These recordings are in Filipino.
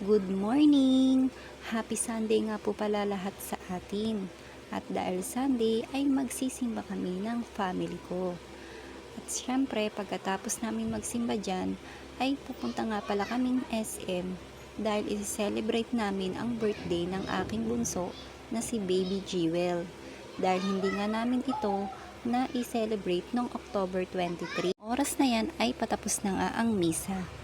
Good morning! Happy Sunday nga po pala lahat sa atin. At dahil Sunday ay magsisimba kami ng family ko. At syempre, pagkatapos namin magsimba dyan, ay pupunta nga pala kaming SM dahil isi-celebrate namin ang birthday ng aking bunso na si Baby Jewel. Dahil hindi nga namin ito na i-celebrate noong October 23. Oras na yan ay patapos na nga ang misa.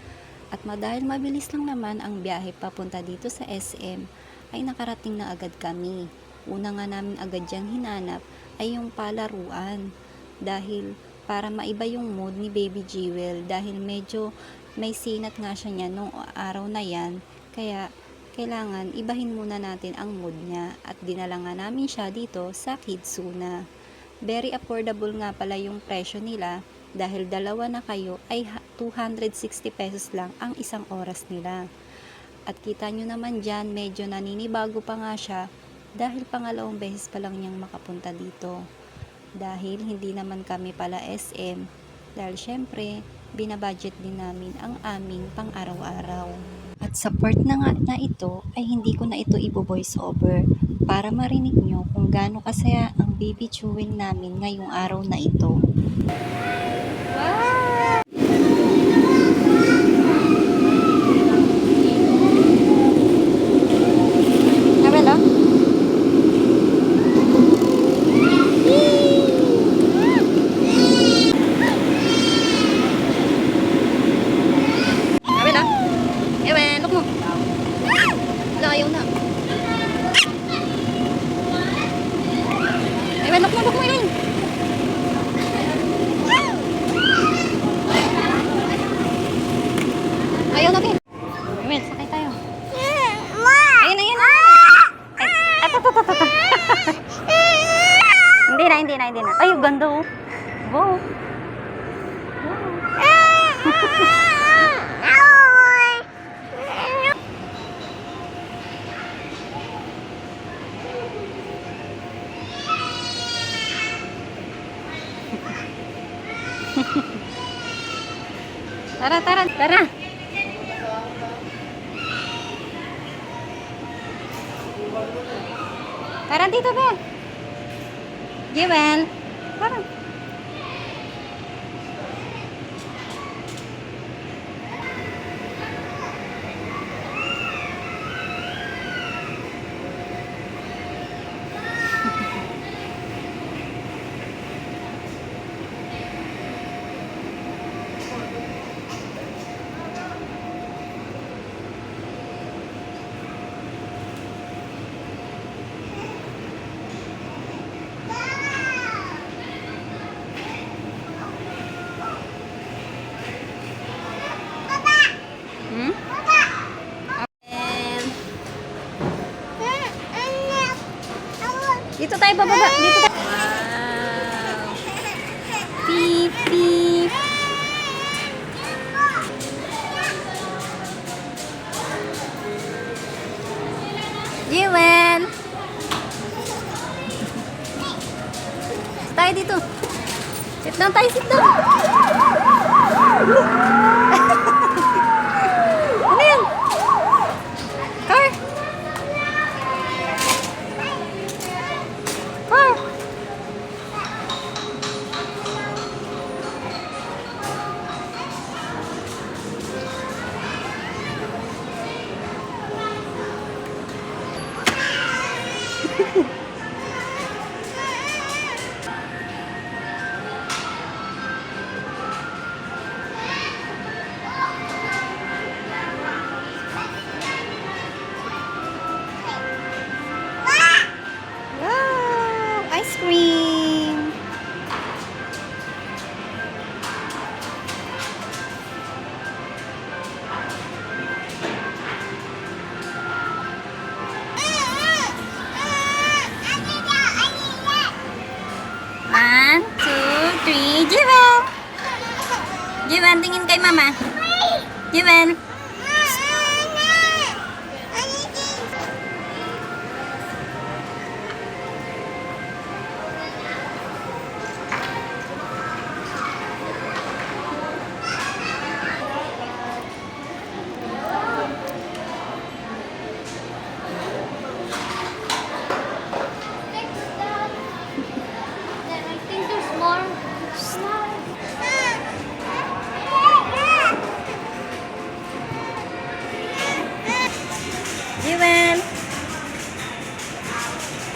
At madahil mabilis lang naman ang biyahe papunta dito sa SM, ay nakarating na agad kami. Una nga namin agad diyang hinanap ay yung palaruan. Dahil para maiba yung mood ni Baby Jewel dahil medyo may sinat nga siya niya nung araw na yan. Kaya kailangan ibahin muna natin ang mood niya at dinala nga namin siya dito sa Kidsuna. Very affordable nga pala yung presyo nila dahil dalawa na kayo ay ha- 260 pesos lang ang isang oras nila. At kita nyo naman dyan, medyo naninibago pa nga siya dahil pangalawang beses pa lang niyang makapunta dito. Dahil hindi naman kami pala SM, dahil syempre, binabudget din namin ang aming pang-araw-araw. At sa part na nga na ito, ay hindi ko na ito ibo-voice over para marinig nyo kung gaano kasaya ang baby chewing namin ngayong araw na ito. はい! Ganda oh. Wow. Tara, tara, tara. Tara dito, be. Jewel. Tayo bababa. Dito tayo. Wow. Tayo dito. Sit down sit down. Kay mama.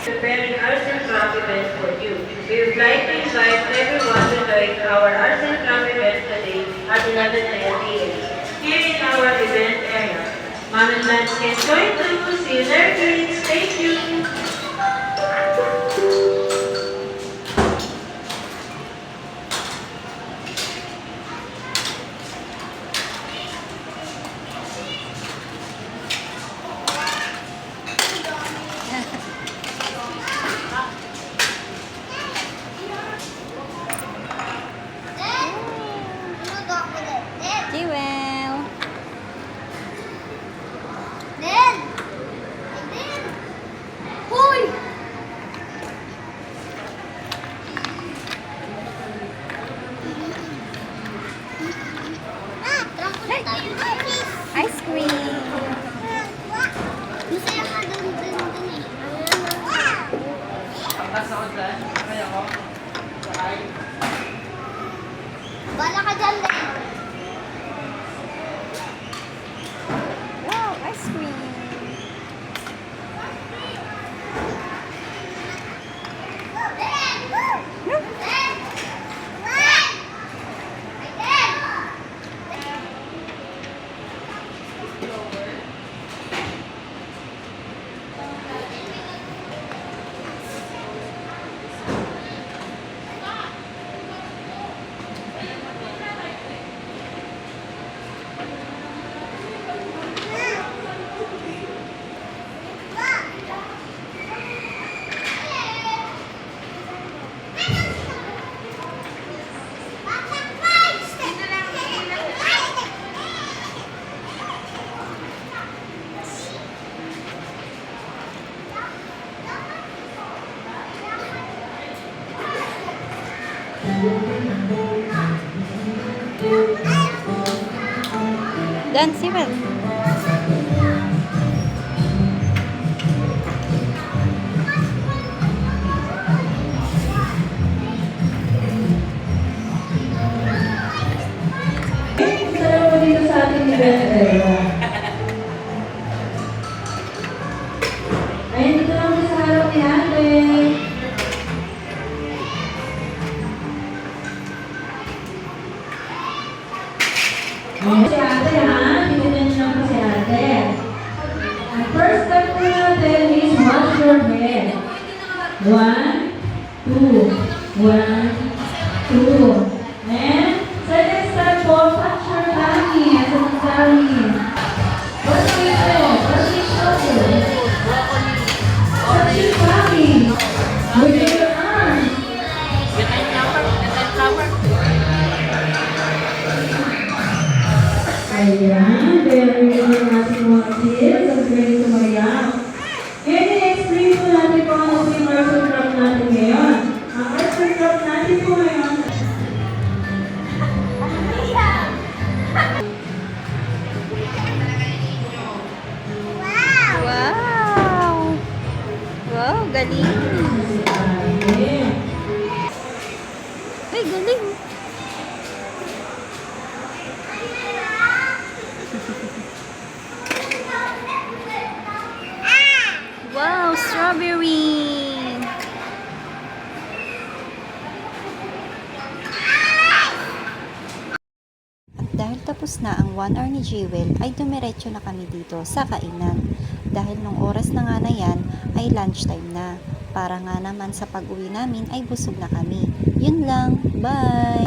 Preparing arts and craft events for you. We would like to invite everyone to join our arts and craft event today at 11 a.m. here in our event area. Mom and Dad can join too. See you there, kids. Thank you. Dan, po dito sa ating event Ayun, si ate ha. Tingnan niyo. Ang first step po is wash your hair. One, two. One, two. Galing! ay, galing! Wow, strawberry! Tapos na ang one hour ni Jewel, ay dumiretso na kami dito sa kainan. Dahil nung oras na nga na yan, ay lunchtime na. Para nga naman sa pag-uwi namin ay busog na kami. Yun lang. Bye!